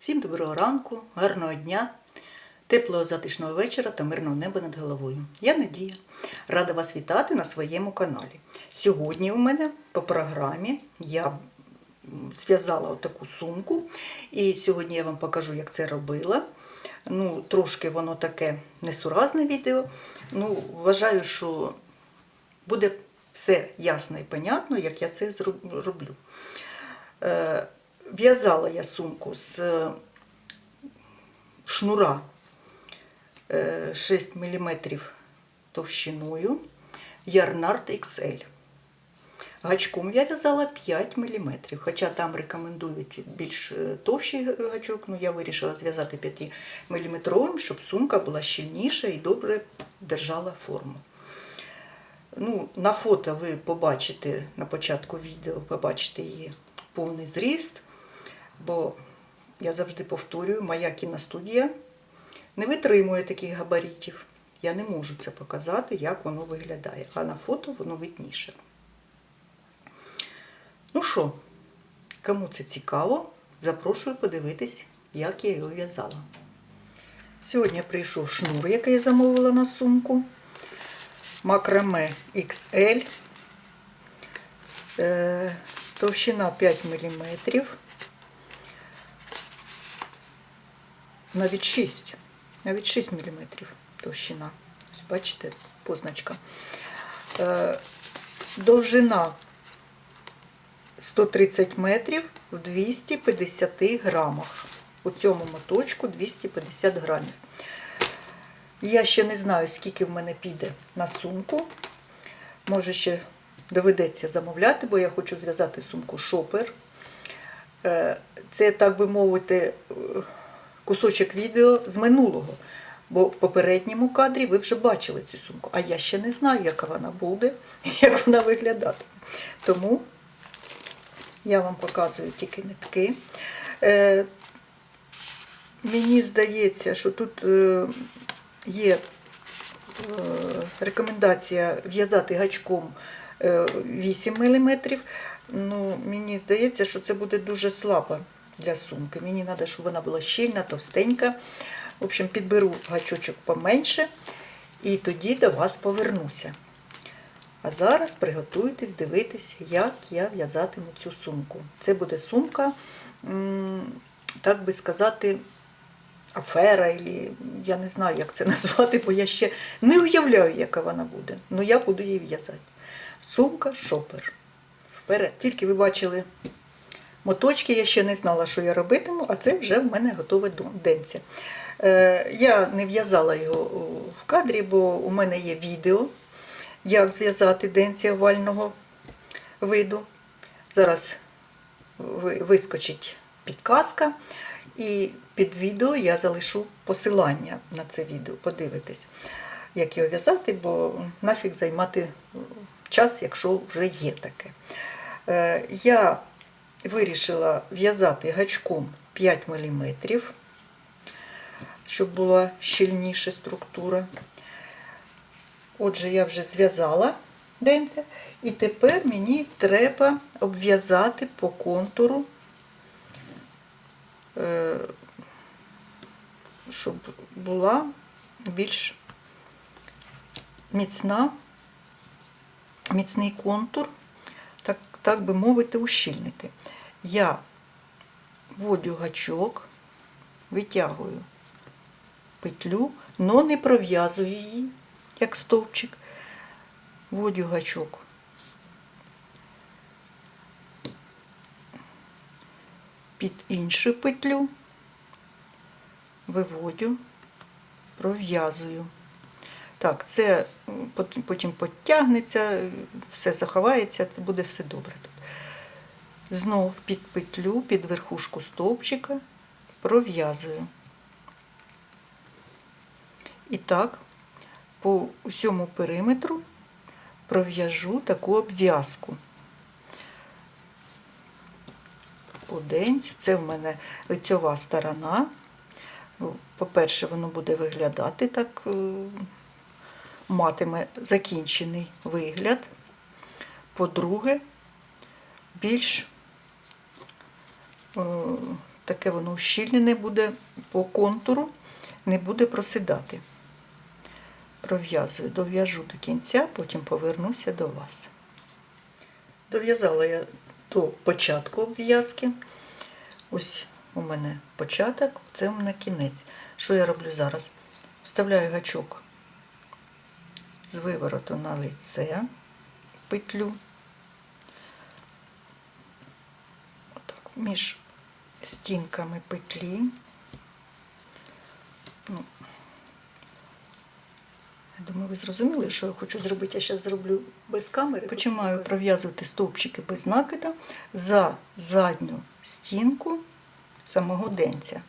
Всім доброго ранку, гарного дня, теплого затишного вечора та мирного неба над головою. Я Надія. Рада вас вітати на своєму каналі. Сьогодні у мене по програмі я зв'язала отаку сумку. І сьогодні я вам покажу, як це робила. Ну, трошки воно таке несуразне відео. Ну, вважаю, що буде все ясно і понятно, як я це роблю. Е, В'язала я сумку з е, шнура е, 6 мм товщиною Ярнард XL. Гачком я в'язала 5 мм, хоча там рекомендують більш е, товщий гачок, ну я вирішила зв'язати 5 мм, щоб сумка була щільніша і добре держала форму. Ну, на фото ви побачите на початку відео, побачите її повний зріст, бо я завжди повторюю, моя кіностудія не витримує таких габаритів. Я не можу це показати, як воно виглядає. А на фото воно видніше. Ну що, кому це цікаво, запрошую подивитись, як я його в'язала. Сьогодні прийшов шнур, який я замовила на сумку. Макраме XL. Е, Товщина 5 мм. Навіть 6. Навіть 6 мм товщина. Бачите, позначка. Е, Довжина 130 метрів в 250 грамах. У цьому моточку 250 грамів. Я ще не знаю, скільки в мене піде на сумку. Може, ще доведеться замовляти, бо я хочу зв'язати сумку шопер. Це, так би мовити, е, кусочок відео з минулого. Бо в попередньому кадрі ви вже бачили цю сумку, а я ще не знаю, яка вона буде, як вона виглядатиме. Тому я вам показую тільки нитки. Е, Мені здається, що тут е, є е, рекомендація в'язати гачком е, 8 мм. Ну, мені здається, що це буде дуже слабо для сумки. Мені треба, щоб вона була щільна, товстенька. В общем, підберу гачочок поменше і тоді до вас повернуся. А зараз приготуйтесь дивитись, як я в'язатиму цю сумку. Це буде сумка, так би сказати, афера, ілі, я не знаю, як це назвати, бо я ще не уявляю, яка вона буде. Ну я буду її в'язати. Сумка шопер. Вперед. Тільки ви бачили моточки, я ще не знала, що я робитиму, а це вже в мене готове денце. Я не в'язала його в кадрі, бо у мене є відео, як зв'язати денця овального виду. Зараз вискочить підказка. І під відео я залишу посилання на це відео. Подивитись, як його в'язати, бо нафіг займати час, якщо вже є таке. Е, Я вирішила в'язати гачком 5 мм, щоб була щільніша структура. Отже, я вже зв'язала денця, і тепер мені треба обв'язати по контуру е, щоб була більш міцна, міцний контур, так, би мовити, ущільнити. Я вводю гачок, витягую петлю, але не пров'язую її, як стовпчик. Вводю гачок під іншу петлю, виводю, пров'язую. Так, це потім потягнеться, все заховається, буде все добре тут. Знов під петлю, під верхушку стовпчика пров'язую. І так, по усьому периметру пров'яжу таку обв'язку. Оденцю. Це в мене лицьова сторона. Ну, По-перше, воно буде виглядати так, е, матиме закінчений вигляд. По-друге, більш е, таке воно ущільнене буде по контуру, не буде просидати. Пров'язую, дов'яжу до кінця, потім повернуся до вас. Дов'язала я до початку обв'язки. Ось у мене початок, це у мене кінець. Що я роблю зараз? Вставляю гачок з вивороту на лице, петлю. Отак, між стінками петлі. Ну, я думаю, ви зрозуміли, що я хочу зробити. Я зараз зроблю без камери. Починаю пров'язувати стовпчики без накида за задню стінку самого денця.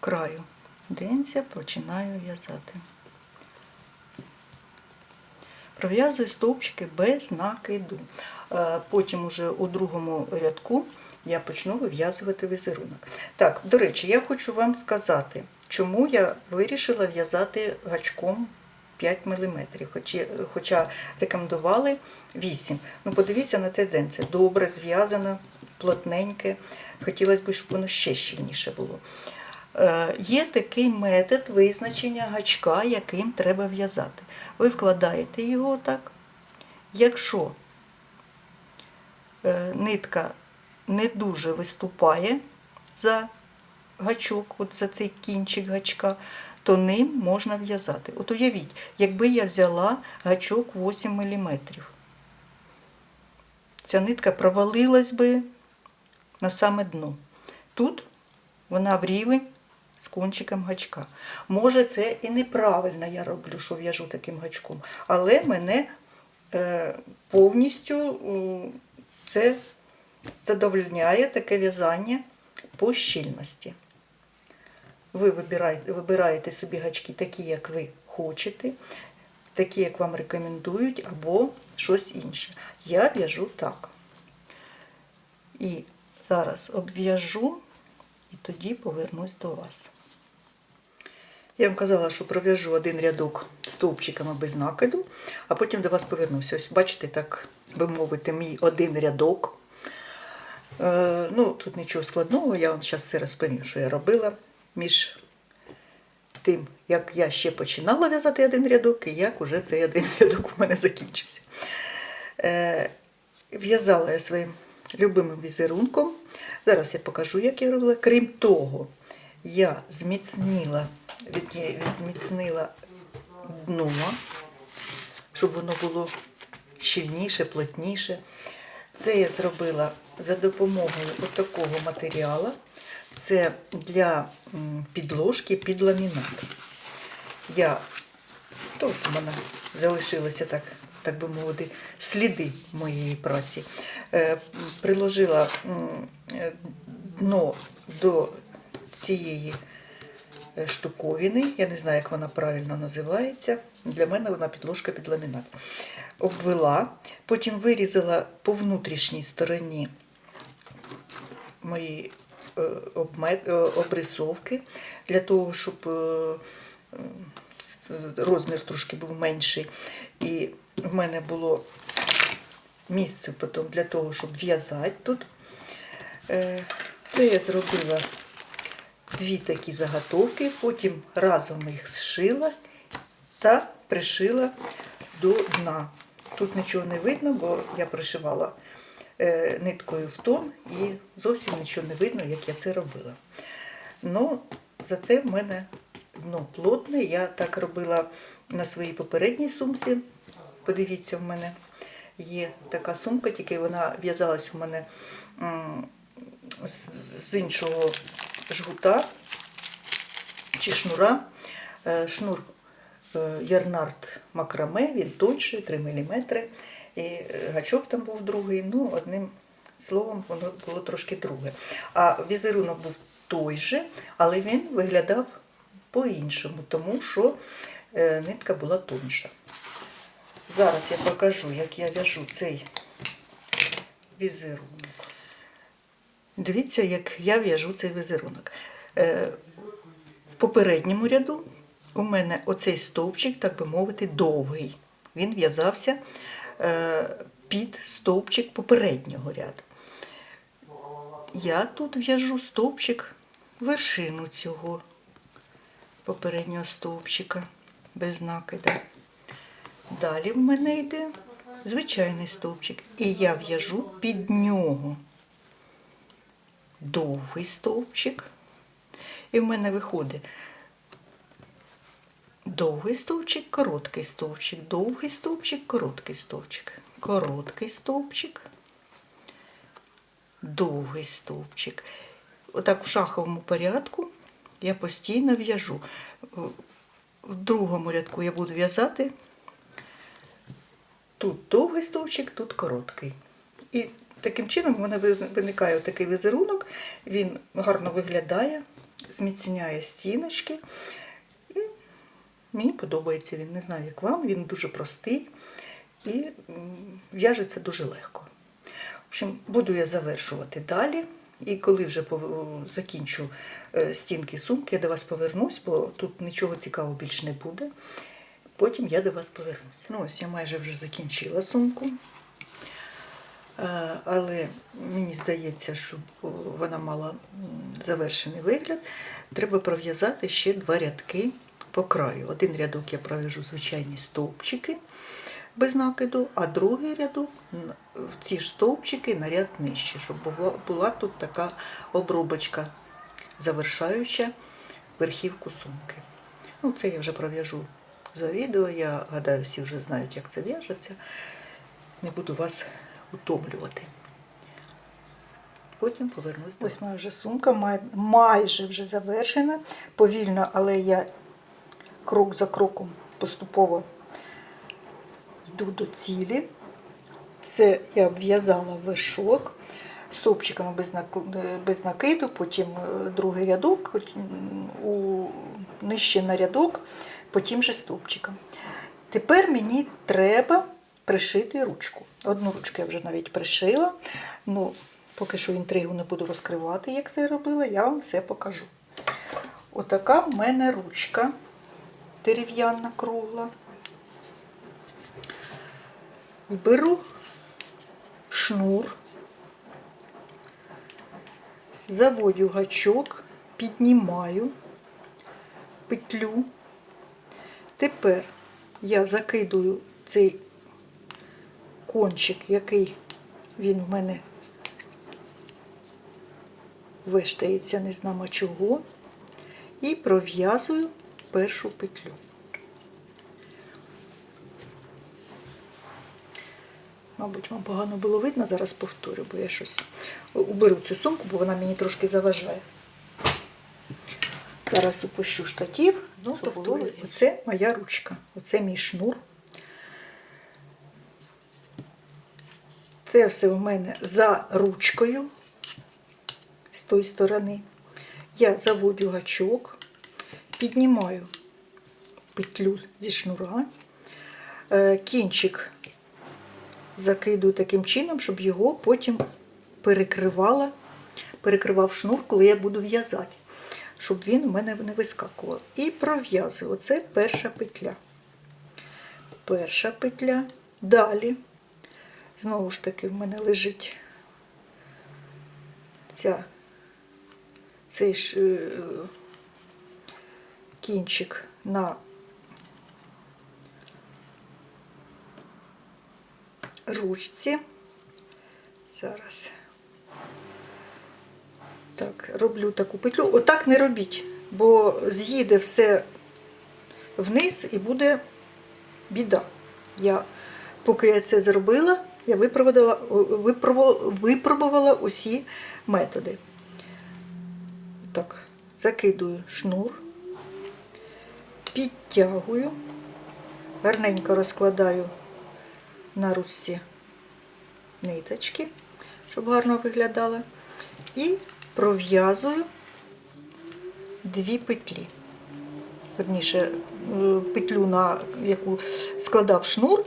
Краю денця починаю в'язати. Пров'язую стовпчики без накиду. Е, Потім уже у другому рядку я почну вив'язувати візерунок. Так, до речі, я хочу вам сказати, чому я вирішила в'язати гачком 5 мм, хоча, рекомендували 8 Ну, подивіться на це денце. Добре зв'язано, плотненьке. Хотілося б, щоб воно ще щільніше було. Е, Є такий метод визначення гачка, яким треба в'язати. Ви вкладаєте його так. Якщо е, нитка не дуже виступає за гачок, от за цей кінчик гачка, то ним можна в'язати. От уявіть, якби я взяла гачок 8 мм, ця нитка провалилась би на саме дно. Тут вона в рівень з кончиком гачка. Може, це і неправильно я роблю, що в'яжу таким гачком, але мене е, повністю це задовольняє таке в'язання по щільності. Ви вибираєте, вибираєте собі гачки такі, як ви хочете, такі, як вам рекомендують, або щось інше. Я в'яжу так. І зараз обв'яжу і тоді повернусь до вас. Я вам казала, що пров'яжу один рядок стовпчиками без накиду, а потім до вас повернуся. Ось бачите, так би мовити, мій один рядок. Е, ну, тут нічого складного, я вам зараз все розповім, що я робила між тим, як я ще починала в'язати один рядок, і як уже цей один рядок у мене закінчився. Е, в'язала я своїм любимим візерунком. Зараз я покажу, як я робила. Крім того, я зміцнила, зміцнила дно, щоб воно було щільніше, плотніше. Це я зробила за допомогою такого матеріалу. Це для підложки під ламінат. Я тут у мене залишилося так, так би мовити, сліди моєї праці. Е, приложила е, дно до цієї е, штуковини. Я не знаю, як вона правильно називається. Для мене вона підложка під ламінат. Обвела, потім вирізала по внутрішній стороні мої обрисовки для того, щоб розмір трошки був менший. І в мене було місце потім для того, щоб в'язати тут. Е, Це я зробила дві такі заготовки, потім разом їх зшила та пришила до дна. Тут нічого не видно, бо я пришивала е, ниткою в тон і зовсім нічого не видно, як я це робила. Ну, зате в мене дно плотне. Я так робила на своїй попередній сумці. Подивіться, в мене є така сумка, тільки вона в'язалась у мене з, іншого жгута чи шнура. Е, Шнур е, Ярнард Макраме, він тонший, 3 мм. І е, гачок там був другий. Ну, одним словом, воно було трошки друге. А візерунок був той же, але він виглядав по-іншому, тому що нитка була тонша. Зараз я покажу, як я в'яжу цей візерунок. Дивіться, як я в'яжу цей візерунок. Е, в попередньому ряду у мене оцей стовпчик, так би мовити, довгий. Він в'язався е, під стовпчик попереднього ряду. я тут в'яжу стовпчик, вершину цього попереднього стовпчика без накида. Далі в мене йде звичайний стовпчик. І я в'яжу під нього довгий стовпчик. І в мене виходить довгий стовпчик, короткий стовпчик, довгий стовпчик, короткий стовпчик, короткий стовпчик, довгий стовпчик. Отак в шаховому порядку я постійно в'яжу. В другому рядку я буду в'язати тут довгий стовпчик, тут короткий. І таким чином в мене виникає такий візерунок, він гарно виглядає, зміцняє стіночки. І мені подобається він. Не знаю, як вам, він дуже простий і в'яжеться дуже легко. В общем, буду я завершувати далі. І коли вже закінчу е, стінки сумки, я до вас повернусь, бо тут нічого цікавого більше не буде. Потім я до вас повернусь. Ну, ось я майже вже закінчила сумку. Е, Але мені здається, щоб вона мала завершений вигляд, треба пров'язати ще два рядки по краю. Один рядок я пров'яжу звичайні стовпчики без накиду, а другий рядок в ці ж стовпчики на ряд нижче, щоб була тут така обробочка завершаюча верхівку сумки. Ну, це я вже пров'яжу за відео. Я гадаю, всі вже знають, як це в'яжеться. Не буду вас утомлювати. Потім повернусь до Ось моя вже сумка май- майже вже завершена. Повільно, але я крок за кроком поступово йду до цілі. Це я обв'язала вершок стовпчиками без, нак- без накиду, потім е, другий рядок, у, нижче на рядок, потім же стовпчиком. Тепер мені треба пришити ручку. Одну ручку я вже навіть пришила. Ну, поки що інтригу не буду розкривати, як це я робила, я вам все покажу. Отака в мене ручка дерев'яна кругла. Беру шнур, заводю гачок, піднімаю петлю. Тепер я закидую цей кончик, який він в мене виштається, не знамо чого, і пров'язую першу петлю. Мабуть, вам погано було видно, зараз повторю, бо я щось уберу цю сумку, бо вона мені трошки заважає. Зараз опущу штатів, знову Щоб повторю. Оце моя ручка, оце мій шнур. Це все в мене за ручкою з тої сторони. Я заводю гачок, піднімаю петлю зі шнура, Е, кінчик закидую таким чином, щоб його потім перекривала, перекривав шнур, коли я буду в'язати, щоб він у мене не вискакував. І пров'язую. Оце перша петля. Перша петля. Далі, знову ж таки, в мене лежить ця, цей ж е, кінчик на ручці. Зараз. Так, роблю таку петлю. Отак не робіть, бо з'їде все вниз і буде біда. Я, поки я це зробила, я випробувала, усі методи. Так, закидую шнур, підтягую, гарненько розкладаю на ручці ниточки, щоб гарно виглядало. І пров'язую дві петлі. Верніше, е, петлю, на яку складав шнур,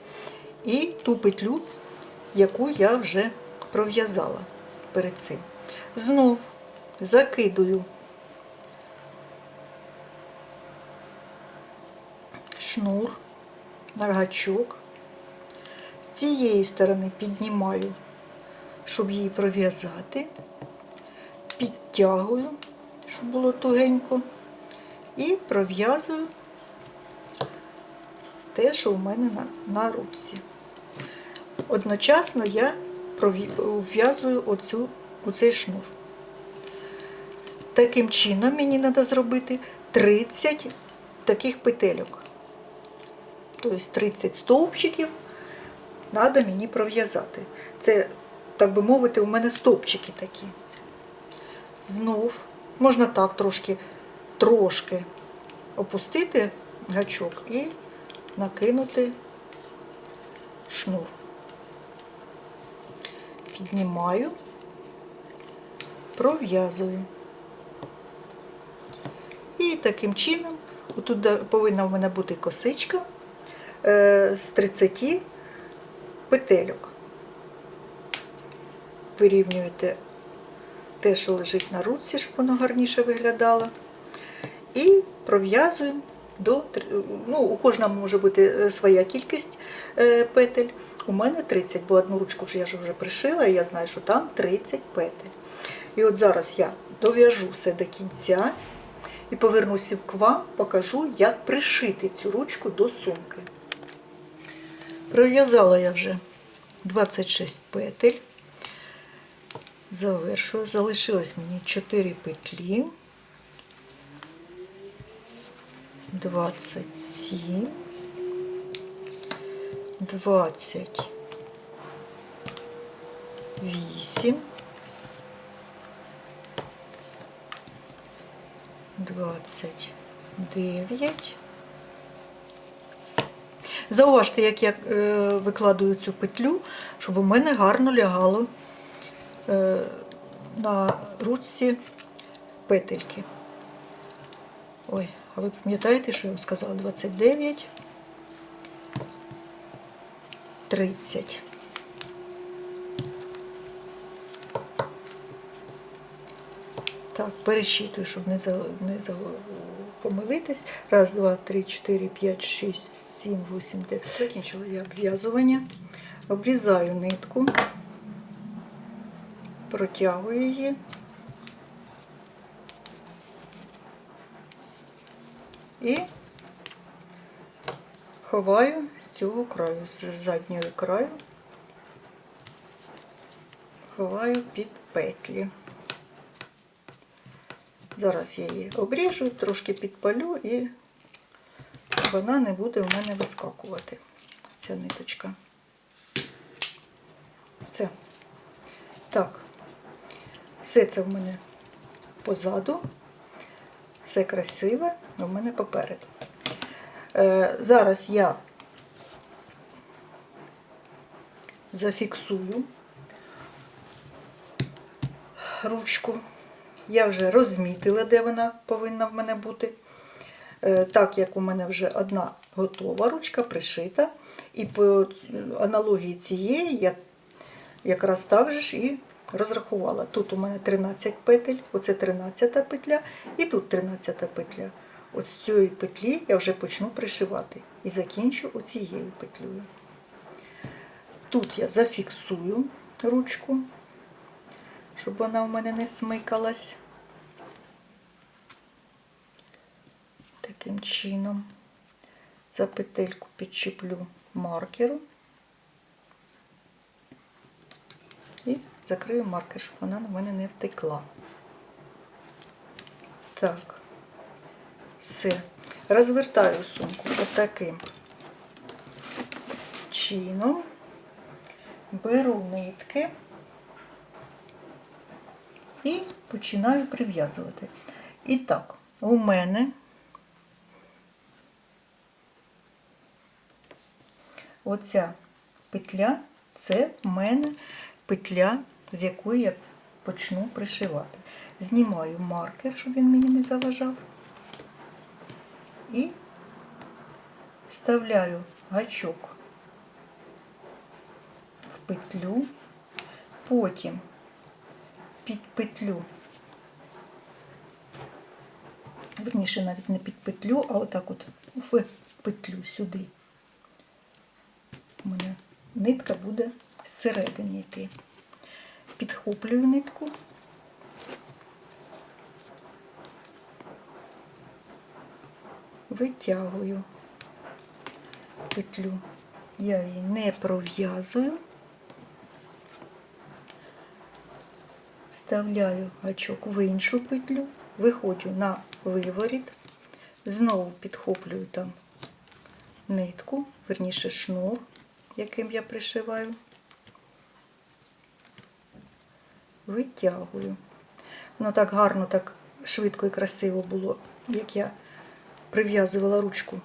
і ту петлю, яку я вже пров'язала перед цим. Знов закидую шнур на гачок. З цієї сторони піднімаю, щоб її пров'язати. Підтягую, щоб було тугенько, і пров'язую те, що у мене на, на руці. Одночасно я вв'язую оцей шнур. Таким чином мені треба зробити 30 таких петельок. Тобто 30 стовпчиків треба мені пров'язати. Це, так би мовити, у мене стовпчики такі. Знов можна так трошки, трошки опустити гачок і накинути шнур. Піднімаю, пров'язую. І таким чином, тут повинна в мене бути косичка е, з 30 петельок. Вирівнюєте те, що лежить на руці, щоб воно гарніше виглядало. І пров'язуємо до ну, у кожному може бути е, своя кількість е, петель. У мене 30, бо одну ручку я ж вже пришила, і я знаю, що там 30 петель. І от зараз я дов'яжу все до кінця і повернуся к вам, покажу, як пришити цю ручку до сумки. Пров'язала я вже 26 петель. Завершую. Залишилось мені 4 петлі. 27, 28, 29. Зауважте, як я е, викладую цю петлю, щоб у мене гарно лягало на ручці петельки. Ой, а ви пам'ятаєте, що я вам сказала? 29, 30. Так, пересчитую, щоб не, не помилитись. Раз, два, три, чотири, п'ять, шість, сім, вісім, дев'ять. Закінчила я обв'язування. Обрізаю нитку, протягую її. І ховаю з цього краю, з заднього краю, ховаю під петлі. Зараз я її обріжу, трошки підпалю і вона не буде в мене вискакувати, ця ниточка. Все. Так, все це в мене позаду, все красиве у мене попереду. Е, зараз я зафіксую ручку. Я вже розмітила, де вона повинна в мене бути. Е, Так як у мене вже одна готова ручка пришита. І по аналогії цієї я якраз так же ж і розрахувала. Тут у мене 13 петель, оце 13 петля, і тут 13 петля. От з цієї петлі я вже почну пришивати і закінчу оцією петлею. Тут я зафіксую ручку, щоб вона у мене не смикалась. Таким чином за петельку підчіплю маркеру і закрию маркер, щоб вона на мене не втекла. Так, все. Розвертаю сумку ось таким чином. Беру нитки і починаю прив'язувати. І так, у мене оця петля це в мене петля, з якої я почну пришивати. Знімаю маркер, щоб він мені не заважав. І вставляю гачок в петлю, потім під петлю, верніше навіть не під петлю, а отак от в петлю сюди. У мене нитка буде зсередини йти підхоплюю нитку. Витягую петлю, я її не пров'язую, вставляю гачок в іншу петлю, виходжу на виворіт, знову підхоплюю там нитку, верніше шнур, яким я пришиваю. Витягую. Воно так гарно, так швидко і красиво було, як я прив'язувала ручку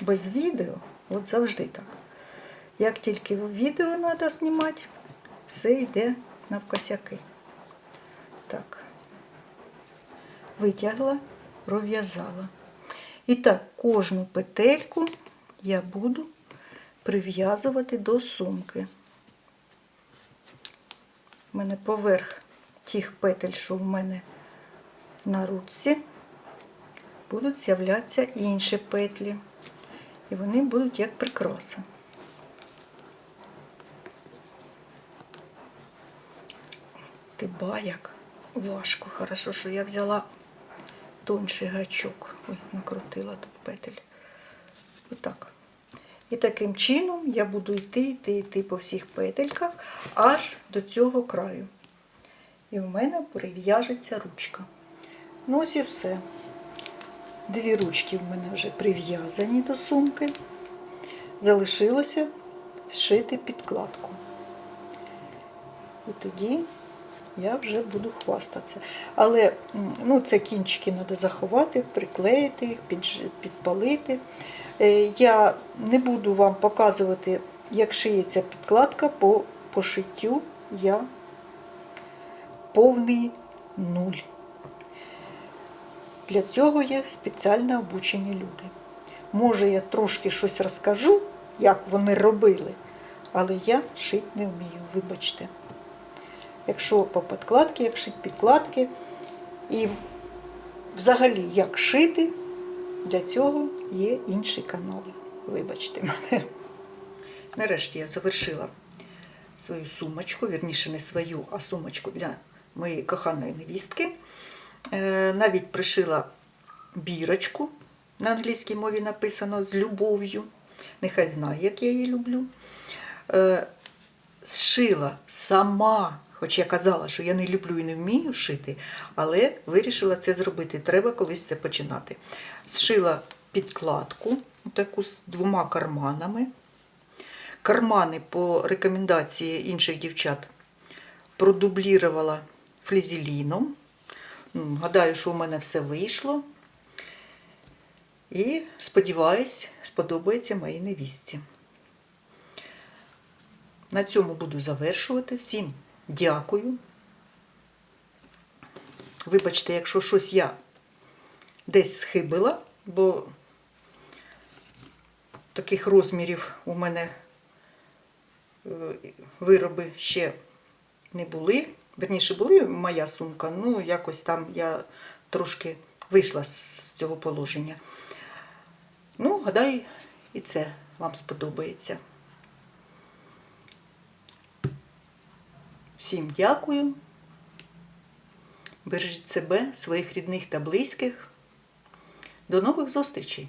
без відео, от завжди так. Як тільки відео треба знімати, все йде навкосяки. Так, витягла, пров'язала. І так, кожну петельку я буду прив'язувати до сумки. У мене поверх тих петель, що в мене на ручці, будуть з'являтися інші петлі. І вони будуть як прикраса. Ти ба, як важко. Хорошо, що я взяла тонший гачок. Ой, накрутила тут петель. Отак. І таким чином я буду йти, йти, йти по всіх петельках аж до цього краю. І в мене прив'яжеться ручка. Ну ось і все. Дві ручки в мене вже прив'язані до сумки. Залишилося зшити підкладку. І тоді я вже буду хвастатися. Але ну, це кінчики треба заховати, приклеїти їх, підпалити. Е, Я не буду вам показувати, як шиється підкладка по пошиттю. Я повний нуль. Для цього є спеціально обучені люди. Може, я трошки щось розкажу, як вони робили, але я шити не вмію, вибачте. Якщо по підкладці, як шити підкладки, і взагалі як шити, для цього є інший канал. Вибачте мене. Нарешті я завершила свою сумочку, вірніше не свою, а сумочку для моєї коханої невістки. Е, Навіть пришила бірочку. На англійській мові написано з любов'ю. Нехай знає, як я її люблю. Е, Зшила сама, хоч я казала, що я не люблю і не вмію шити, але вирішила це зробити. Треба колись це починати. Зшила підкладку, таку з двома карманами. Кармани по рекомендації інших дівчат продублірувала флізеліном. Гадаю, що у мене все вийшло. І сподіваюсь, сподобається моїй невістці. На цьому буду завершувати. Всім дякую. Вибачте, якщо щось я десь схибила, бо таких розмірів у мене е, вироби ще не були. Верніше були моя сумка, ну якось там я трошки вийшла з цього положення. Ну, гадаю, і це вам сподобається. Всім дякую. Бережіть себе, своїх рідних та близьких. До нових зустрічей!